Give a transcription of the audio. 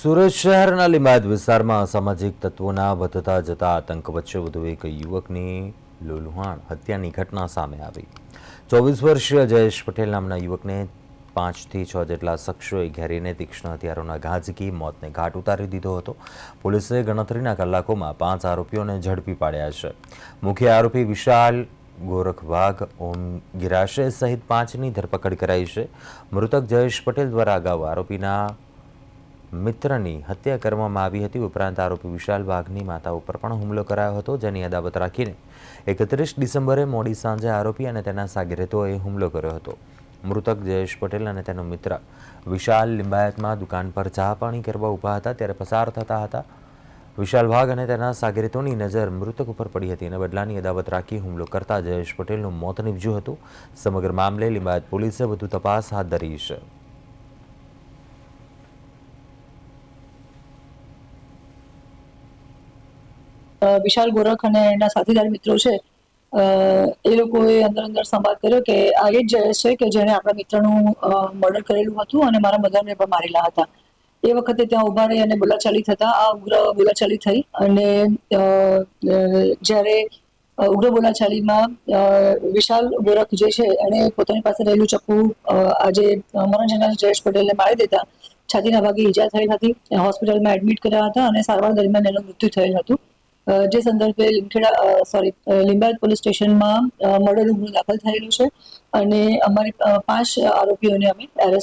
સુરત શહેરના લીંબાયત વિસ્તારમાં અસામાજિક તત્વોના વધતા જતા આતંક વચ્ચે વધુ એક યુવકની લોલુહાણ હત્યાની ઘટના સામે આવી. ચોવીસ વર્ષીય જયેશ પટેલ નામના યુવકને પાંચથી છ જેટલા શખ્સોએ ઘેરીને તીક્ષ્ણ હથિયારોના ઘા મોતને ઘાટ ઉતારી દીધો હતો. પોલીસે ગણતરીના કલાકોમાં પાંચ આરોપીઓને ઝડપી પાડ્યા છે. મુખ્ય આરોપી વિશાલ ગોરખવાઘ ઓમ ગિરાશે સહિત પાંચની ધરપકડ કરાઈ છે. મૃતક જયેશ પટેલ દ્વારા અગાઉ આરોપીના મિત્રની હત્યા કરવામાં આવી હતી. ઉપરાંત આરોપી વિશાલ વાઘની માતા ઉપર પણ હુમલો કરાયો હતો, જેની અદાવત રાખીને એકત્રીસ ડિસેમ્બરે મોડી સાંજે આરોપી અને તેના સાગરેતોએ હુમલો કર્યો હતો. મૃતક જયેશ પટેલ અને તેનો મિત્ર વિશાલ લિંબાયતમાં દુકાન પર ચા પાણી કરવા ઊભા હતા, ત્યારે પસાર થતા હતા. વિશાલ વાઘ અને તેના સાગરેતોની નજર મૃતક ઉપર પડી હતી અને બદલાની અદાવત રાખી હુમલો કરતા જયેશ પટેલનું મોત નીપજ્યું હતું. સમગ્ર મામલે લિંબાયત પોલીસે વધુ તપાસ હાથ ધરી છે. વિશાલ ગોરખ અને એના સાથીદાર મિત્રો છે. એ લોકોએ અંદર અંદર સંવાદ કર્યો કે આ એ જ જયેશ છે કે જેણે આપણા મિત્રનું મર્ડર કરેલું હતું અને મારા મધરને પણ મારેલા હતા. એ વખતે ત્યાં ઊભા રહી અને બોલાચાલી થતા આ ઉગ્ર બોલાચાલી થઈ અને જ્યારે ઉગ્ર બોલાચાલીમાં વિશાલ ગોરખ જે છે એણે પોતાની પાસે રહેલું ચપ્પુ આજે મરણ જનાર જયેશ પટેલને મારી દેતા છાતીના ભાગે ઈજા થઈ હતી. હોસ્પિટલમાં એડમિટ કર્યા હતા અને સારવાર દરમિયાન એનું મૃત્યુ થયેલ હતું. જે સંદર્ભે લીમખેડા સોરી લીંબાયત પોલીસ સ્ટેશનમાં મર્ડર ગુનો દાખલ થયેલો છે અને અમારી પાંચ આરોપીઓને અમે એરેસ્ટ